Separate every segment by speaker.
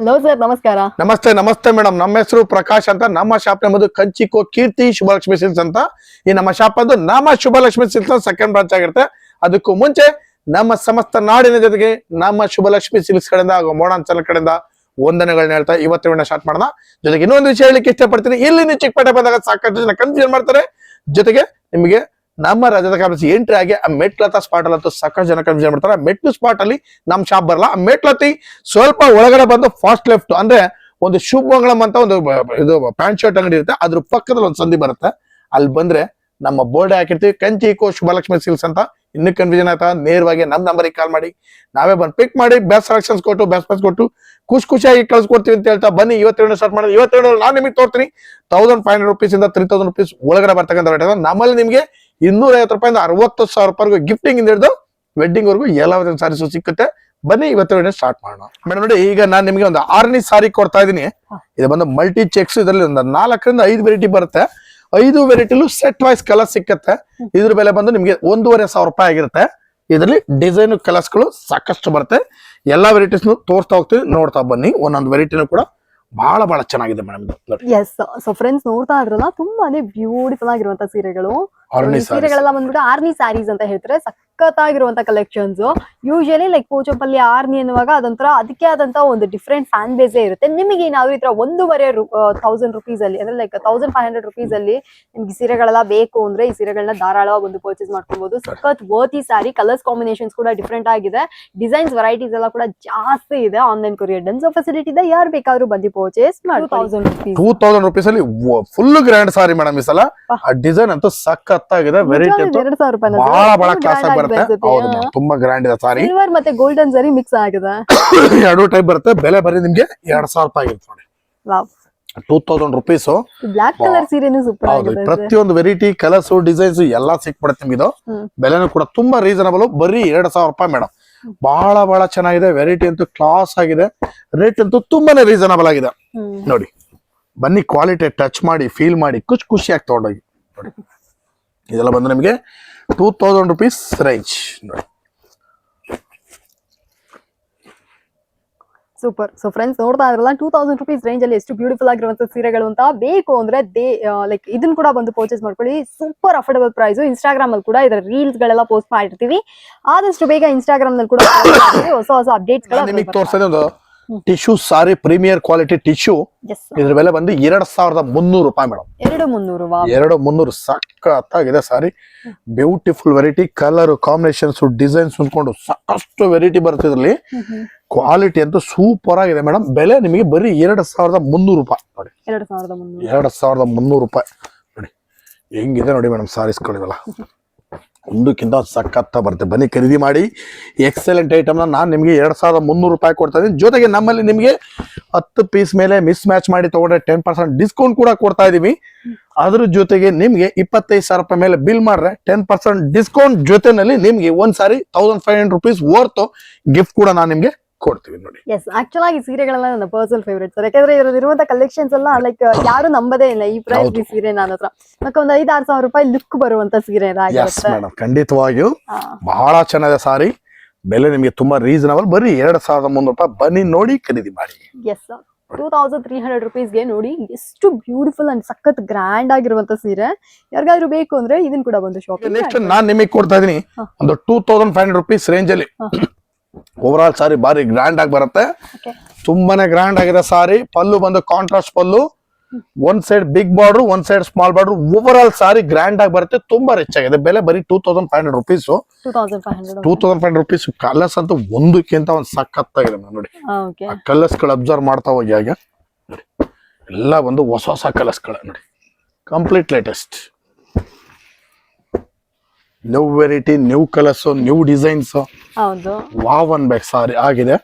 Speaker 1: Hello sir ನಮಸ್ಕಾರ.
Speaker 2: ನಮಸ್ತೆ ನಮಸ್ತೆ ಮೇಡಮ್ ನಮ್ಮ ಹೆಸರು ಪ್ರಕಾಶ್ ಅಂತ. ನಮ್ಮ ಶಾಪ್ ನಮ್ಮದು ಕಂಚಿಕೋ ಕೀರ್ತಿ ಶುಭಲಕ್ಷ್ಮಿ ಸಿಲ್ಸ್ ಅಂತ. ಈ ನಮ್ಮ ಶಾಪ್ ಅದು ನಮ್ಮ ಶುಭಲಕ್ಷ್ಮಿ ಸಿಲ್ಸ್ ಸೆಕೆಂಡ್ ಬ್ರಾಂಚ್ ಆಗಿರುತ್ತೆ. ಅದಕ್ಕೂ ಮುಂಚೆ ನಮ್ಮ ಸಮಸ್ತ ನಾಡಿನ ಜೊತೆಗೆ ನಮ್ಮ ಶುಭಲಕ್ಷ್ಮಿ ಸಿಲ್ಸ್ ಕಡೆಯಿಂದ ಹಾಗೂ ಮೋಡಾಂಚಲ ಕಡೆಯಿಂದ ವಂದನೆಗಳನ್ನ ಹೇಳ್ತಾ ಇವತ್ತಿನ ಸ್ಟಾರ್ಟ್ ಮಾಡೋಣ. ಜೊತೆಗೆ ಇನ್ನೊಂದು ವಿಷಯ ಹೇಳಲಿಕ್ಕೆ ಇಷ್ಟಪಡ್ತೀನಿ. ಇಲ್ಲಿ ನೀವು ಚಿಕ್ಕಪೇಟೆ ಬಂದಾಗ ಸಾಕಷ್ಟು ಜನ ಕನ್ಫ್ಯೂಸ್ ಮಾಡ್ತಾರೆ? ಜೊತೆಗೆ ನಿಮಗೆ ನಮ್ಮ ರಜದ ಕಾಲೇಜ್ ಎಂಟ್ರಿ ಆಗಿ ಆ ಮೆಟ್ಲತ ಸ್ಪಾಟ್ ಅಲ್ಲಿ ಸಾಕಷ್ಟು ಜನ ಕನ್ಫ್ಯೂಷನ್ ಮಾಡ್ತಾರೆ ಮೆಟ್ಲು ಸ್ಪಾಟ್ ಅಲ್ಲಿ ನಮ್ ಶಾಪ್ ಬರಲ್ಲ. ಆ ಮೆಟ್ಲತಿ ಸ್ವಲ್ಪ ಒಳಗಡೆ ಬಂದು ಫಾಸ್ಟ್ ಲೆಫ್ಟ್ ಅಂದ್ರೆ ಒಂದು ಶುಭಮಂಗಳಂ ಅಂತ ಒಂದು ಇದು ಪ್ಯಾಂಟ್ ಶರ್ಟ್ ಅಂಗಡಿ ಇರುತ್ತೆ. ಅದ್ರ ಪಕ್ಕದಲ್ಲಿ ಒಂದು ಸಂಧಿ ಬರುತ್ತೆ. ಅಲ್ಲಿ ಬಂದ್ರೆ ನಮ್ಮ ಬೋರ್ಡ್ ಹಾಕಿರ್ತೀವಿ. ಕಂಚಿ ಕೋ ಶುಭಲಕ್ಷ್ಮಿ ಸಿಲ್ಸ್ ಅಂತ ಇನ್ನೂ ಕನ್ಫ್ಯೂಷನ್ ಆಯ್ತಾ ನೇರವಾಗಿ ನಮ್ಮ ನಂಬರಿಗೆ ಕಾಲ್ ಮಾಡಿ. ನಾವೇ ಬಂದು ಪಿಕ್ ಮಾಡಿ. ಬೆಸ್ಟ್ ಸೆಲೆಕ್ಷನ್ಸ್ ಕೊಟ್ಟು ಬೆಸ್ಟ್ ಪ್ರೈಸ್ ಕೊಟ್ಟು ಖುಷಿ ಖುಷಿಯಾಗಿ ಕಳ್ಸ್ಕೊಡ್ತೀವಿ ಅಂತ ಹೇಳ್ತಾ ಬನ್ನಿ. ಇವತ್ತೇಳು ಸ್ಟಾರ್ಟ್ ಮಾಡೋದು. ಇವತ್ತೇಳು ನಾನು ನಿಮಗೆ ತೋರ್ತೀನಿ. ತೌಸಂಡ್ ಫೈವ್ ಹಂಡ್ರೆಡ್ ರುಪೀಸ್ ಇಂದ ತ್ರೀ ತೌಸಂಡ್ ರುಪೀಸ್ ಒಳಗಡೆ ಬರ್ತಕ್ಕಂಥ. ನಮ್ಮಲ್ಲಿ ನಿಮಗೆ ಇನ್ನೂರ ಐವತ್ತು ರೂಪಾಯಿಂದ ಅರವತ್ತು ಸಾವಿರ ರೂಪಾಯಿಗೂ ಗಿಫ್ಟಿಂಗ್ ಇಂದ ಹಿಡಿದು ವೆಡ್ಡಿಂಗ್ ವರೆಗೂ ಎಲ್ಲ ಸಾರೀಸು ಸಿಕ್ಕುತ್ತೆ. ಬನ್ನಿ ಇವತ್ತು ಸ್ಟಾರ್ಟ್ ಮಾಡೋಣ. ಮೇಡಮ್ ನೋಡಿ ಈಗ ನಾನು ನಿಮಗೆ ಒಂದು ಆರನೇ ಸಾರಿ ಕೊಡ್ತಾ ಇದ್ದೀನಿ. ಇದು ಬಂದು ಮಲ್ಟಿ ಚೆಕ್ಸ್ ಇದರಲ್ಲಿ ಒಂದು ನಾಲ್ಕರಿಂದ ಐದು ವೆರೈಟಿ ಬರುತ್ತೆ. ಐದು ವೆರೈಟಿಲು ಸೆಟ್ ವೈಸ್ ಕಲರ್ ಸಿಕ್ಕತ್ತೆ. ಇದ್ರ ಬೆಲೆ ಬಂದು ನಿಮಗೆ ಒಂದೂವರೆ ಸಾವಿರ ರೂಪಾಯಿ ಆಗಿರುತ್ತೆ. ಇದರಲ್ಲಿ ಡಿಸೈನ್ ಕಲರ್ಸ್ಗಳು ಸಾಕಷ್ಟು ಬರುತ್ತೆ. ಎಲ್ಲ ವೆರೈಟೀಸ್ ತೋರಿಸ್ತಾ ಹೋಗ್ತೀವಿ ನೋಡ್ತಾ ಬನ್ನಿ. ಒಂದೊಂದು ವೆರೈಟಿನೂ ಕೂಡ ಬಹಳ ಬಹಳ ಚೆನ್ನಾಗಿದೆ ಮೇಡಮ್.
Speaker 1: ಎಸ್ ಸೊ ಫ್ರೆಂಡ್ಸ್ ನೋಡ್ತಾ ಇದ್ರಲ್ಲ ತುಂಬಾನೇ ಬ್ಯೂಟಿಫುಲ್ ಆಗಿರುವಂತ ಸೀರೆಗಳು. ಸೀರೆಗಳೆಲ್ಲ ಬಂದ್ಬಿಟ್ಟು ಆರ್ನಿ ಸ್ಯಾರೀಸ್ ಅಂತ ಹೇಳ್ತಾರೆ. ಸಖತ್ತಾಗಿರುವಂತ ಕಲೆಕ್ಷನ್ಸ್ ಯೂಶಲಿ ಲೈಕ್ ಪೂಜಪಲ್ಲಿ ಆರ್ನಿ ಅನ್ನುವಾಗ ಅದೊಂಥರ ಅದಕ್ಕೆ ಆದಂತ ಒಂದು ಡಿಫ್ರೆಂಟ್ ಫ್ಯಾನ್ ಬೇಸ್ ಇರುತ್ತೆ. ನಿಮಗೆ ನಾವು ಈ ತರ ಒಂದೂವರೆ ತೌಸಂಡ್ ರುಪೀಸ್ ಅಲ್ಲಿ ಅಂದ್ರೆ like thousand five hundred rupees ಅಲ್ಲಿ ನಿಮ್ಗೆ ಸೀರೆಗಳೆಲ್ಲ ಬೇಕು ಅಂದ್ರೆ ಈ ಸೀರೆಗಳನ್ನ ಧಾರಾಳವಾಗಿ ಒಂದು ಪರ್ಚೇಸ್ ಮಾಡ್ಕೊಬಹುದು ಸಖತ್ ವರ್ತಿ ಸ್ಯಾರಿ ಕಲರ್ಸ್ ಕಾಂಬಿನೇಷನ್ಸ್ ಕೂಡ ಡಿಫ್ರೆಂಟ್ ಆಗಿದೆ. ಡಿಸೈನ್ಸ್ ವೆರೈಟೀಸ್ ಎಲ್ಲ ಕೂಡ ಜಾಸ್ತಿ ಇದೆ ಆನ್ಲೈನ್ ಕೊರಿಯರ್ ಡನ್ಸ್ ಫೆಸಿಲಿಟಿ ಇದೆ ಯಾರು ಬೇಕಾದ್ರೂ ಬಂದು ಪರ್ಚೇಸ್ ಮಾಡಿ thousand rupees
Speaker 2: two thousand rupees ಅಲ್ಲಿ ಫುಲ್ ಗ್ರ್ಯಾಂಡ್ ಸಾರಿ ಮೇಡಮ್ ಈ ಸಲ. ಆ ಡಿಸೈನ್ ಅಂತೂ ಸಖತ್ತಾಗಿದೆ. ವೆರೈಟಿ
Speaker 1: ಎರಡು ಸಾವಿರ ರೂಪಾಯಿ
Speaker 2: ಬಹಳ ಬಹಳ ಕ್ಲಾಸ್ ಆಗಿ ಬರುತ್ತೆ? ಹೌದು ತುಂಬಾ ಗ್ರ್ಯಾಂಡ್ ಇದೆ ಸಾರಿ.
Speaker 1: ಸಿಲ್ವರ್ ಮತ್ತೆ ಗೋಲ್ಡನ್ ಸರಿ ಮಿಕ್ಸ್ ಆಗಿದೆ?
Speaker 2: ಎರಡು ಟೈಪ್ ಬರುತ್ತೆ. ಬೆಲೆ ಬರೀ ನಿಮ್ಗೆ ಎರಡ್ ಸಾವಿರ ರೂಪಾಯಿ ಆಗಿರುತ್ತೆ ನೋಡಿ.
Speaker 1: Wow.
Speaker 2: Two thousand rupees
Speaker 1: black colour ಸೀರೆನೂ super
Speaker 2: ಹೌದು
Speaker 1: ಆಗಿದೆ
Speaker 2: ಪ್ರತಿಯೊಂದು ವೆರೈಟಿ ಕಲರ್ಸ್ ಡಿಸೈನ್ಸ್ ಎಲ್ಲಾ ಸಿಕ್ಬಿಡುತ್ತೆ ನಿಮ್ಗೆ ಇದು
Speaker 1: ಹ್ಮ್.
Speaker 2: ಬೆಲೆನೂ ಕೂಡ ತುಂಬಾ ರೀಸನಬಲ್ ಬರೀ ಎರಡ್ ಸಾವಿರ ರೂಪಾಯಿ ಮೇಡಮ್ ಬಹಳ ಬಹಳ ಚೆನ್ನಾಗಿದೆ. ವೆರೈಟಿ ಅಂತೂ ಕ್ಲಾಸ್ ಆಗಿದೆ. ರೇಟ್ ಅಂತೂ ತುಂಬಾನೇ ರೀಸನಬಲ್ ಆಗಿದೆ.
Speaker 1: ಹ್ಮ್.
Speaker 2: ನೋಡಿ ಬನ್ನಿ ಕ್ವಾಲಿಟಿ ಟಚ್ ಮಾಡಿ ಫೀಲ್ ಮಾಡಿ ಖುಷಿ ಖುಷಿಯಾಗಿ ತಗೊಂಡೋಗಿ. ನೋಡಿ. ಇದೆಲ್ಲ ಬಂದು ನಿಮಗೆ ಟೂ ತೌಸಂಡ್ ರುಪೀಸ್ ರೇಂಜ್ ನೋಡಿ
Speaker 1: ಸೂಪರ್ ಸೊ ಫ್ರೆಂಡ್ಸ್ ನೋಡ್ತಾ ಇದ್ರಲ್ಲ ಟೂ ತೌಸಂಡ್ ರುಪೀಸ್ ರೇಂಜ್ ಅಲ್ಲಿ ಎಷ್ಟು ಬ್ಯೂಟಿಫುಲ್ ಆಗಿರುವಂತ ಸೀರೆಗಳು ಅಂತ ಬೇಕು ಅಂದ್ರೆ ದೇ ಲೈಕ್ ಇದನ್ನ ಕೂಡ ಬಂದು ಪರ್ಚೇಸ್ ಮಾಡ್ಕೊಳ್ಳಿ. ಸೂಪರ್ ಅಫೋರ್ಡಬಲ್ ಪ್ರೈಸ್ ಇನ್ಸ್ಟಾಗ್ರಾಮ್ ಅಲ್ಲಿ ಕೂಡ ಇದರ ರೀಲ್ಸ್ ಗಳೆಲ್ಲ ಪೋಸ್ಟ್ ಮಾಡಿರ್ತೀವಿ. ಆದಷ್ಟು ಬೇಗ ಇನ್ಸ್ಟಾಗ್ರಾಮ್ನಲ್ಲಿ ಕೂಡ ಹೊಸ ಹೊಸ ಅಪ್ಡೇಟ್ಸ್
Speaker 2: ತೋರಿಸೋದು ಒಂದು tissue sari premier quality tissue. ಇದ್ರ ಬೆಲೆ ಬಂದು ಎರಡ್ ಸಾವಿರದ ಮುನ್ನೂರು ರೂಪಾಯಿ ಮೇಡಮ್
Speaker 1: ಎರಡು ಮುನ್ನೂರು
Speaker 2: ಎರಡು ಮುನ್ನೂರು ಸಖತ್ತಾಗಿದೆ sari. Beautiful variety colour combinations designs ಉಂಟ್ಕೊಂಡು ಸಾಕಷ್ಟು ವೆರೈಟಿ ಬರುತ್ತೆ ಇದರಲ್ಲಿ. ಕ್ವಾಲಿಟಿ ಅಂತೂ ಸೂಪರ್ ಆಗಿದೆ ಮೇಡಮ್ ಬೆಲೆ ನಿಮಗೆ ಬರೀ ಎರಡ್ ಸಾವಿರದ ಮುನ್ನೂರು ರೂಪಾಯಿ. ನೋಡಿ.
Speaker 1: ಎರಡು ಸಾವಿರದ ಮುನ್ನೂರು.
Speaker 2: ಎರಡ್ ಸಾವಿರದ ಮುನ್ನೂರು ರೂಪಾಯಿ. ನೋಡಿ. ಹೆಂಗಿದೆ ನೋಡಿ ಮೇಡಮ್ ಸಾರೀಸ್ಗಳಿವೆಲ್ಲ ಒಂದಕ್ಕಿಂತ ಒಂದ್ ಸಖತ್ತ ಬರುತ್ತೆ. ಬನ್ನಿ ಖರೀದಿ ಮಾಡಿ. ಎಕ್ಸಲೆಂಟ್ ಐಟಮ್ನ ನಾನು ನಿಮಗೆ ಎರಡ್ ಸಾವಿರದ ಮುನ್ನೂರು ರೂಪಾಯಿ ಕೊಡ್ತಾ ಇದ್ದೀನಿ. ಜೊತೆಗೆ ನಮ್ಮಲ್ಲಿ ನಿಮಗೆ ಹತ್ತು ಪೀಸ್ ಮೇಲೆ ಮಿಸ್ ಮ್ಯಾಚ್ ಮಾಡಿ ತಗೊಂಡ್ರೆ ಟೆನ್ ಪರ್ಸೆಂಟ್ ಡಿಸ್ಕೌಂಟ್ ಕೂಡ ಕೊಡ್ತಾ ಇದೀವಿ. ಅದ್ರ ಜೊತೆಗೆ ನಿಮಗೆ ಇಪ್ಪತ್ತೈದು ಸಾವಿರ ರೂಪಾಯಿ ಮೇಲೆ ಬಿಲ್ ಮಾಡ್ರೆ ಟೆನ್ ಪರ್ಸೆಂಟ್ ಡಿಸ್ಕೌಂಟ್ ಜೊತೆನಲ್ಲಿ ನಿಮಗೆ ಒಂದು sari thousand five hundred rupees worth gift ಕೂಡ ನಾನು ನಿಮ್ಗೆ ಕೊಡ್ತೀವಿ ನೋಡಿ.
Speaker 1: ಎಸ್ ಆಕ್ಚುಲ್ ಆಗಿ ಸೀರೆಗಳೆಲ್ಲ ನನ್ನ ಪರ್ಸನಲ್ ಫೇವರೇಟ್ ಸರ್ ಯಾಕಂದ್ರೆ ಇರುವಂತ ಕಲೆಕ್ಷನ್ಸ್ ಎಲ್ಲ ಲೈಕ್ ಯಾರು ನಂಬದೇ ಇಲ್ಲ ಈ ಪ್ರೈಸ್ ಈ ಸೀರೆ ನನ್ನ ಹತ್ರ. ಮತ್ತೆ ಒಂದು ಐದ್ ಆರ್ ಸಾವಿರ ರೂಪಾಯಿ ಲುಕ್ ಬರುವಂತ ಸೀರೆ
Speaker 2: ಮೇಡಮ್ ಖಂಡಿತವಾಗಿಯೂ ಬಹಳ ಚೆನ್ನಾಗಿದೆ ಸಾರಿ. ಬೆಲೆ ನಿಮಗೆ ತುಂಬಾ ರೀಸನಬಲ್ ಬರೀ ಎರಡ್ ಸಾವಿರದ ಮುನ್ನೂರು ರೂಪಾಯಿ ಬನ್ನಿ ನೋಡಿ ಖರೀದಿ ಮಾಡಿ.
Speaker 1: Yes two thousand three hundred ರುಪೀಸ್ಗೆ ನೋಡಿ ಎಷ್ಟು ಬ್ಯೂಟಿಫುಲ್ ಅಂಡ್ ಸಖತ್ ಗ್ರ್ಯಾಂಡ್ ಆಗಿರುವಂತ ಸೀರೆ. ಯಾರಿಗಾದ್ರೂ ಬೇಕು ಅಂದ್ರೆ ಇದನ್ನ ಕೂಡ ಬಂದು ಶಾಪಿಂಗ್
Speaker 2: ನೆಕ್ಸ್ಟ್ ನಾನು ನಿಮಗೆ ಕೊಡ್ತಾ ಇದೀನಿ ಒಂದು two thousand five hundred rupees range ಅಲ್ಲಿ. ಓವರ್ ಆಲ್ ಸಾರಿ ಬಾರಿ ಗ್ರ್ಯಾಂಡ್ ಆಗಿ ಬರುತ್ತೆ. ತುಂಬಾನೇ ಗ್ರ್ಯಾಂಡ್ ಆಗಿದೆ ಸಾರಿ ಪಲ್ಲು ಬಂದು ಕಾಂಟ್ರಾಸ್ಟ್ ಪಲ್ಲು. ಒಂದ್ ಸೈಡ್ ಬಿಗ್ ಬಾರ್ಡರ್ ಒಂದ್ side small border over all sari grand ಆಗಿ ಬರುತ್ತೆ. ತುಂಬಾ ರಿಚ್ ಆಗಿದೆ. ಬೆಲೆ ಬರೀ two thousand five hundred rupees
Speaker 1: two thousand five hundred
Speaker 2: rupees colours ಅಂತ ಒಂದಕ್ಕಿಂತ ಒಂದ್ ಸಖತ್ತಾಗಿದೆ ಆಗಿದೆ ನೋಡಿ. ಆ ಕಲರ್ಸ್ಗಳು ಅಬ್ಸರ್ವ್ ಮಾಡ್ತಾ ಹೋಗಿ ಹಾಗೆ. ಎಲ್ಲ ಒಂದು ಹೊಸ ಹೊಸ ಕಲರ್ಸ್ಗಳ ನೋಡಿ. Complete latest new variety new colours new designs
Speaker 1: ಹೌದು.
Speaker 2: ವಾವ್ ಅನ್ಬೇಕು ಸಾರಿ ಆಗಿದೆ.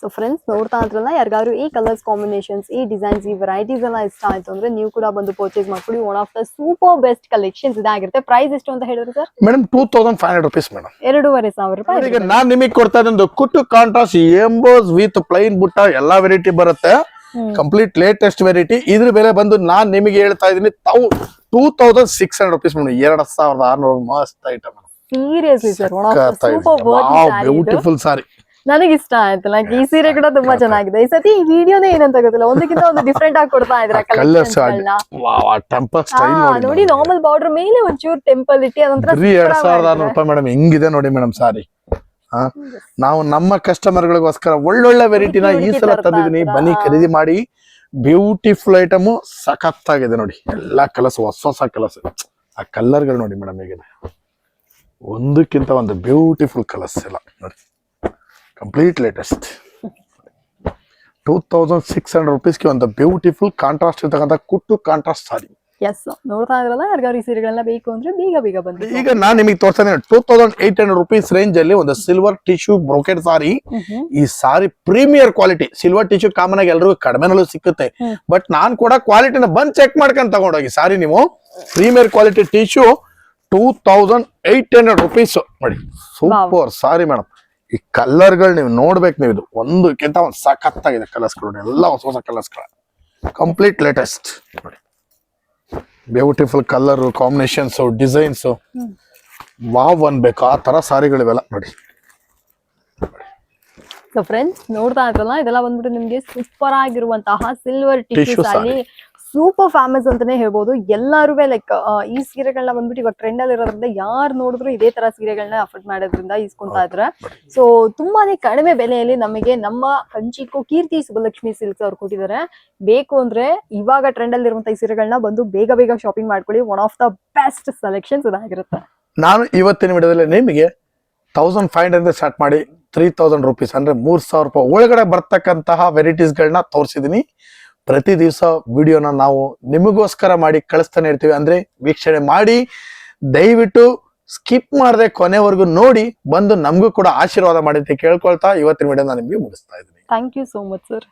Speaker 1: ಸೊ ಫ್ರೆಂಡ್ಸ್ ನೋಡ್ತಾ ಇದ್ರಲ್ಲ ಯಾರಿಗಾದ್ರು ಈ ಕಲರ್ಸ್ ಕಾಂಬಿನೇಷನ್ಸ್ ಈ ಡಿಸೈನ್ಸ್ ಈ ವೆರೈಟೀಸ್ ಎಲ್ಲ ಇಷ್ಟ ಆಯ್ತು ಅಂದ್ರೆ ನೀವು ಕೂಡ ಬಂದು ಪರ್ಚೇಸ್ ಮಾಡ್ಕೊಳ್ಳಿ. One of the super best collections ಇದಾಗಿರುತ್ತೆ ಪ್ರೈಸ್ ಎಷ್ಟು ಅಂತ ಹೇಳಿದ್ರು sir
Speaker 2: madam two thousand five hundred rupees madam
Speaker 1: ಎರಡೂವರೆ ಸಾವಿರ ರೂಪಾಯಿ
Speaker 2: ಈಗ ನಾನು ನಿಮಗೆ ಕೊಡ್ತಾ ಇದ್ದೊಂದು ಕುಟ್ಟು ಕಾಂಟ್ರಾಸ್ಟ್ ಎಂಬೋಸ್ ವಿತ್ ಪ್ಲೈನ್ ಬುಟ್ಟ ಎಲ್ಲಾ ವೆರೈಟಿ ಬರುತ್ತೆ. ಕಂಪ್ಲೀಟ್ ಲೇಟೆಸ್ಟ್ ವೆರೈಟಿ ಇದ್ರ ಬೆಲೆ ಬಂದು ನಾನ್ ನಿಮಗೆ ಹೇಳ್ತಾ ಇದೀನಿ ತೌ two thousand six hundred rupees madam ಎರಡ್ ಸಾವಿರದ ಆರ್ನೂರು ಮಸ್ತ್ ಐಟಮ್ ಬ್ಯೂಟಿಫುಲ್ ಸಾರಿ
Speaker 1: ನನಗೆ ಇಷ್ಟ ಆಯ್ತು ಲೈಕ್ ಈ ಸೀರೆ ಕೂಡ ತುಂಬಾ ಚೆನ್ನಾಗಿದೆ. ಈ ಸತಿ ಈ ವಿಡಿಯೋನೇ ಏನಂತ ಗೊತ್ತಿಲ್ಲ ಒಂದಕ್ಕಿಂತ ಒಂದು ಡಿಫ್ರೆಂಟ್ ಆಗಿ ಕೊಡ್ತಾ ಇದ್ರ ನೋಡಿ ನಾರ್ಮಲ್ ಬಾರ್ಡರ್ ಮೇಲೆ ಒಂಚೂರು ಟೆಂಪಲ್ ಇಟ್ಟಿ
Speaker 2: ಅದಂತರ ಎರಡ್ ಸಾವಿರದ ಆರ್ನೂರು ರೂಪಾಯಿ ಮೇಡಮ್ ಹೆಂಗಿದೆ ನೋಡಿ ಮೇಡಮ್ ಸಾರಿ ನಾವು ನಮ್ಮ ಕಸ್ಟಮರ್ ಗಳಿಗೋಸ್ಕರ ಒಳ್ಳೊಳ್ಳೆ ವೆರೈಟಿನ ಈ ಸಲ ತಂದಿದ್ದೀನಿ. ಬನ್ನಿ ಖರೀದಿ ಮಾಡಿ. ಬ್ಯೂಟಿಫುಲ್ ಐಟಮ್ ಸಖತ್ತಾಗಿದೆ ನೋಡಿ. ಎಲ್ಲಾ ಕಲರ್ಸ್ ಹೊಸ ಹೊಸ ಕಲರ್ಸ್ ಆ ಕಲರ್ಗಳು ನೋಡಿ ಮೇಡಮ್ ಹೇಗಿದೆ ಒಂದಕ್ಕಿಂತ ಒಂದು ಬ್ಯೂಟಿಫುಲ್ ಕಲರ್ಸ್ ಎಲ್ಲ ನೋಡಿ. Complete latest two thousand six hundred ರುಪೀಸ್ಗೆ ಒಂದು ಬ್ಯೂಟಿಫುಲ್ ಕಾಂಟ್ರಾಸ್ಟ್ ಇರ್ತಕ್ಕಂಥ ಕುಟ್ಟು ಕಾಂಟ್ರಾಸ್ಟ್ ಸಾರಿ
Speaker 1: ಎಸ್ ನೋಡ್ತಾ ಇದ್ರಲ್ಲ ಯಾರಿಗಾರು ಈ ಸೀರೆಗಳನ್ನ ಬೇಕು ಅಂದ್ರೆ ಬೇಗ ಬೇಗ ಬಂದು
Speaker 2: ಈಗ ನಾನು ನಿಮಗೆ ತೋರಿಸ್ತಾನೆ two thousand eight hundred rupees range ಅಲ್ಲಿ ಒಂದು ಸಿಲ್ವರ್ ಟಿಶ್ಯೂ ಬ್ರೋಕೆಟ್ ಸಾರಿ ಈ sari premier quality silver tissue common ಆಗಿ ಎಲ್ರಿಗೂ ಕಡಿಮೆನಲ್ಲೂ ಸಿಕ್ಕುತ್ತೆ. ಬಟ್ ನಾನು ಕೂಡ ಕ್ವಾಲಿಟಿನ ಬಂದ್ ಚೆಕ್ ಮಾಡ್ಕೊಂಡು ತಗೊಂಡೋಗಿ ಸಾರಿ ನೀವು. Premier quality tissue two thousand eight hundred rupees ನೋಡಿ ಸೂಪರ್ ಸಾರಿ ಮೇಡಮ್ ಈ ಕಲರ್ಗಳು ನೀವು ನೋಡ್ಬೇಕು ನೀವು ಇದು. ಒಂದಕ್ಕಿಂತ ಒಂದು ಸಖತ್ತಾಗಿದೆ ಕಲರ್ಸ್ಗಳು ಎಲ್ಲ ಹೊಸ ಹೊಸ ಕಲರ್ಸ್ಗಳ ಕಂಪ್ಲೀಟ್ ಲೇಟೆಸ್ಟ್ ನೋಡಿ. Beautiful colour combinations designs. Wow ಅನ್ಬೇಕು ಆ ತರ ಸಾರಿಗಳಿವೆಲ್ಲ ನೋಡಿ.
Speaker 1: ಸೊ ಫ್ರೆಂಡ್ಸ್ ನೋಡ್ತಾ ಇದ್ರಲ್ಲ ಇದೆಲ್ಲ ಬಂದ್ಬಿಟ್ಟು ನಿಮ್ಗೆ ಸೂಪರ್ ಆಗಿರುವಂತಹ silver tissue
Speaker 2: Tissue
Speaker 1: sari. Super famous ಅಂತಾನೆ ಹೇಳ್ಬೋದು. ಎಲ್ಲಾರು ಲೈಕ್ ಈ ಸೀರೆಗಳನ್ನ ಬಂದ್ಬಿಟ್ಟು ಇವಾಗ ಟ್ರೆಂಡ್ ಅಲ್ಲಿ ಇರೋದ್ರಿಂದ ಯಾರು ನೋಡಿದ್ರು ಇದೇ ತರ ಸೀರೆಗಳನ್ನ ಅಫೋರ್ಡ್ ಮಾಡೋದ್ರಿಂದ ಇಸ್ಕೊಂತಾ ಇದ್ರ. ಸೊ ತುಂಬಾನೇ ಕಡಿಮೆ ಬೆಲೆಯಲ್ಲಿ ನಮಗೆ ನಮ್ಮ ಕಂಚಿಕೋ ಕೀರ್ತಿ ಸುಬ್ಬಲಕ್ಷ್ಮಿ ಸಿಲ್ಕ್ಸ್ ಅವ್ರು ಕೊಟ್ಟಿದ್ದಾರೆ. ಬೇಕು ಅಂದ್ರೆ ಇವಾಗ ಟ್ರೆಂಡ್ ಅಲ್ಲಿ ಇರುವಂತಹ ಈ ಸೀರೆಗಳನ್ನ ಬಂದು ಬೇಗ ಬೇಗ ಶಾಪಿಂಗ್ ಮಾಡ್ಕೊಳ್ಳಿ. One of the best selections ಇದಾಗಿರುತ್ತೆ.
Speaker 2: ನಾನು ಇವತ್ತಿನ ವಿಡಿಯೋದಲ್ಲಿ ನಿಮಗೆ ತೌಸಂಡ್ ಫೈವ್ ಹಂಡ್ರೆಡ್ ಸ್ಟಾರ್ಟ್ ಮಾಡಿ ತ್ರೀ ತೌಸಂಡ್ ರುಪೀಸ್ ಅಂದ್ರೆ ಮೂರ್ ಸಾವಿರ ರೂಪಾಯಿ ಒಳಗಡೆ ಬರ್ತಕ್ಕಂತಹ ವೆರೈಟೀಸ್ಗಳನ್ನ ತೋರಿಸಿದೀನಿ ಪ್ರತಿ ದಿವಸ ವಿಡಿಯೋನ ನಾವು ನಿಮಗೋಸ್ಕರ ಮಾಡಿ ಕಳಿಸ್ತಾನೆ ಇರ್ತೀವಿ. ಅಂದ್ರೆ ವೀಕ್ಷಣೆ ಮಾಡಿ, ದಯವಿಟ್ಟು ಸ್ಕಿಪ್ ಮಾಡದೆ ಕೊನೆವರೆಗೂ ನೋಡಿ, ಬಂದು ನಮಗೂ ಕೂಡ ಆಶೀರ್ವಾದ ಮಾಡಿ ಅಂತ ಕೇಳ್ಕೊಳ್ತಾ ಇವತ್ತಿನ ವಿಡಿಯೋ ನಿಮಗೆ ಮುಗಿಸ್ತಾ ಇದ್ದೀನಿ.
Speaker 1: Thank you so much sir